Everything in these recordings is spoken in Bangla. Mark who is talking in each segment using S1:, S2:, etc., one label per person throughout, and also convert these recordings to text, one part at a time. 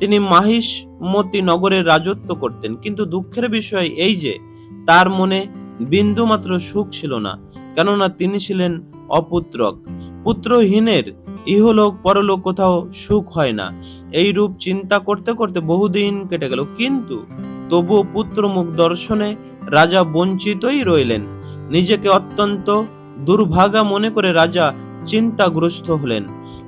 S1: তিনি মাহিষ্মতি নগরে রাজত্ব করতেন। কিন্তু দুঃখের বিষয় এই যে, তার মনে বিন্দু মাত্র সুখ ছিল না, কেননা তিনি ছিলেন অপুত্রক। পুত্রহীনের ইহলোক পরলোক কোথাও সুখ হয় না। এই রূপ চিন্তা করতে করতে বহুদিন কেটে গেল। কিন্তু তবুও পুত্র মুখ দর্শনে রাজা বঞ্চিতই রইলেন। নিজেকে অত্যন্ত দুর্ভাগা মনে করে রাজা চিন্তাগ্রস্ত হলেন।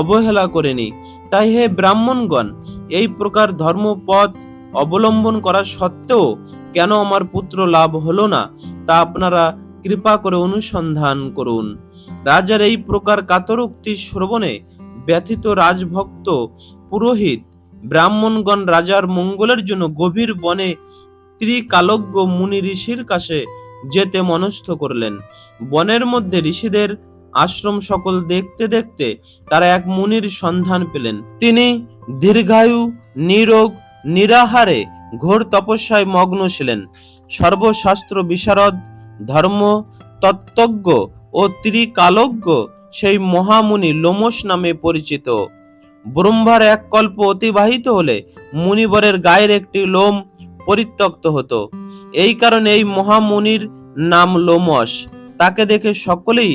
S1: অবহেলা করেনি তাই হে ব্রাহ্মণগণ, এই প্রকার ধর্মপথ অবলম্বন করা সত্ত্বেও কেন আমার পুত্র লাভ হলো না, তা আপনারা কৃপা করে অনুসন্ধান করুন। রাজার এই প্রকার কাতরোক্তি শ্রবণে ব্যথিত রাজভক্ত, পুরোহিত, ব্রাহ্মণগণ রাজার মঙ্গলের জন্য গভীর বনে ত্রিকালজ্ঞ মুনি ঋষির কাছে যেতে মনস্থ করলেন। বনের মধ্যে ঋষিদের আশ্রম সকল দেখতে দেখতে তারা এক মুনির সন্ধান পেলেন। তিনি দীর্ঘায়ু, নিরোগ, নিরাহারে ঘোর তপস্যায় মগ্ন ছিলেন। সর্বশাস্ত্র বিশারদ, ধর্ম, তত্ত্বজ্ঞ ও ত্রিকালজ্ঞ সেই মহামুনি লোমস নামে পরিচিত। ব্রহ্মার এক কল্প অতিবাহিত হলে মুনিবরের গায়ের একটি লোম পরিত্যক্ত হতো। এই কারণে এই মহামুনির নাম লোমস তাকে দেখে সকলেই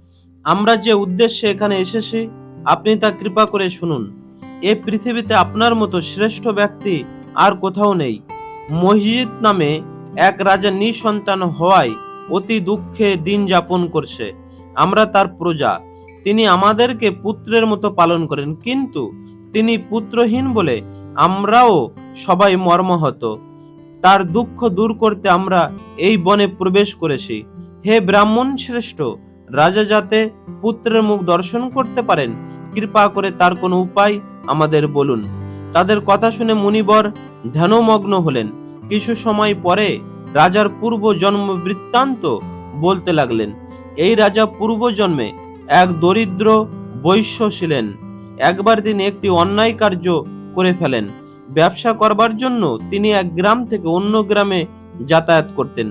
S1: আমরা যে উদ্দেশ্যে এখানে এসেছি, আপনি তা কৃপা করে শুনুন। এ পৃথিবীতে আপনার মতো শ্রেষ্ঠ ব্যক্তি আর কোথাও নেই। মসজিদ নামে এক রাজা নিঃসন্তান হওয়ায় অতি দুঃখে দিন যাপন করছে। আমরা তার প্রজা। তিনি আমাদেরকে পুত্রের মতো পালন করেন, কিন্তু তিনি পুত্রহীন বলে আমরাও সবাই মর্মাহত। তার দুঃখ দূর করতে আমরা এই বনে প্রবেশ করেছি। হে ব্রাহ্মণ শ্রেষ্ঠ রাজা যাতে পুত্রের মুখ দর্শন করতে পারেন, কৃপা করে তার কোনো উপায় আমাদের বলুন। তাদের কথা শুনে মুনিবর ধ্যানমগ্ন হলেন। কিছু সময় পরে রাজার পূর্ব জন্ম বৃত্তান্ত বলতে লাগলেন, এই রাজা পূর্ব জন্মে এক দরিদ্র বৈশ্য ছিলেন। একবার তিনি একটি অন্যায় কার্য করে ফেলেন। ব্যবসা করবার জন্য তিনি এক গ্রাম থেকে অন্য গ্রামে যাতায়াত করতেন।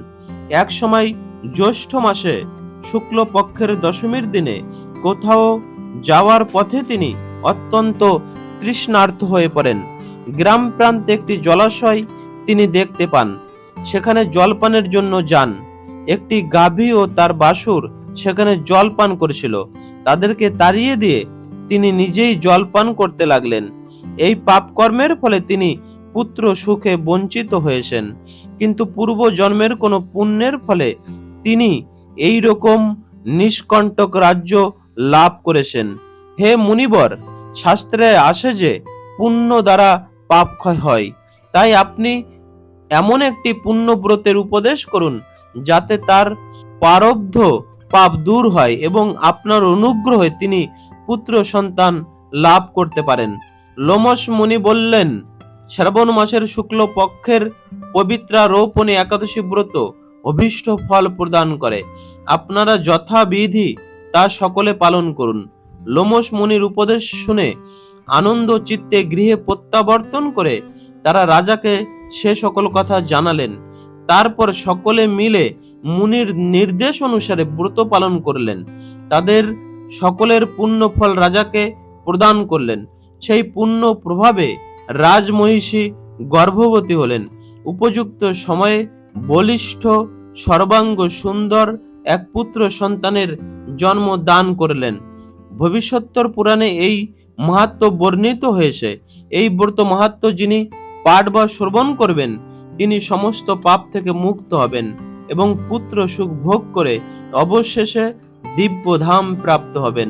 S1: এক সময় জ্যৈষ্ঠ মাসে শুক্ল পক্ষের দশমীর দিনে কোথাও যাওয়ার পথে তিনি অত্যন্ত তৃষ্ণার্ত হয়ে পড়েন। গ্রাম প্রান্তে একটি জলাশয় তিনি দেখতে পান। সেখানে জলপানের জন্য যান। একটি গাভী ও তার বাসুর সেখানে জল পান করেছিল। তাদেরকে তাড়িয়ে দিয়ে তিনি নিজেই জল পান করতে লাগলেন। এই পাপ কর্মের ফলে তিনি পুত্র সুখে বঞ্চিত হয়েছেন। কিন্তু পূর্ব জন্মের কোনো পুণ্যের ফলে তিনি এই রকম নিষ্কণ্টক রাজ্য লাভ করেছেন। হে মুনিবর, শাস্ত্রে আসে যে পুণ্য দ্বারা পাপ ক্ষয় হয়। তাই আপনি এমন একটি পুণ্যব্রতের উপদেশ করুন, যাতে তার পারব্ধ পাপ দূর হয় এবং আপনার অনুগ্রহে তিনি পুত্র সন্তান লাভ করতে পারেন। লোমস মুনি বললেন, শ্রাবণ মাসের শুক্ল পক্ষের পবিত্রা রৌপণী একাদশী ব্রত অভীষ্ট ফল প্রদান করে। আপনারা যথাবিধি তা সকলে পালন করুন। লোমস মুনির উপদেশ শুনে আনন্দ চিত্তে গৃহে প্রত্যাবর্তন করে তারা রাজাকে সে সকল কথা জানালেন। তারপর সকলে মিলে মুনির নির্দেশ অনুসারে ব্রত পালন করলেন। তাদের সকলের পুণ্য ফল রাজাকে প্রদান করলেন। সেই পুণ্য প্রভাবে রাজমহিষী গর্ভবতী হলেন। উপযুক্ত সময়ে বলিষ্ঠ, সর্বাঙ্গ সুন্দর এক পুত্র সন্তানের জন্ম দান করলেন। ভবিষ্যত্তর পুরাণে এই মাহাত্ম বর্ণিত হয়েছে। এই ব্রত মাহাত্ম যিনি পাঠ বা শ্রবণ করবেন, তিনি সমস্ত পাপ থেকে মুক্ত হবেন এবং পুত্র সুখ ভোগ করে অবশেষে দিব্য ধাম প্রাপ্ত হবেন।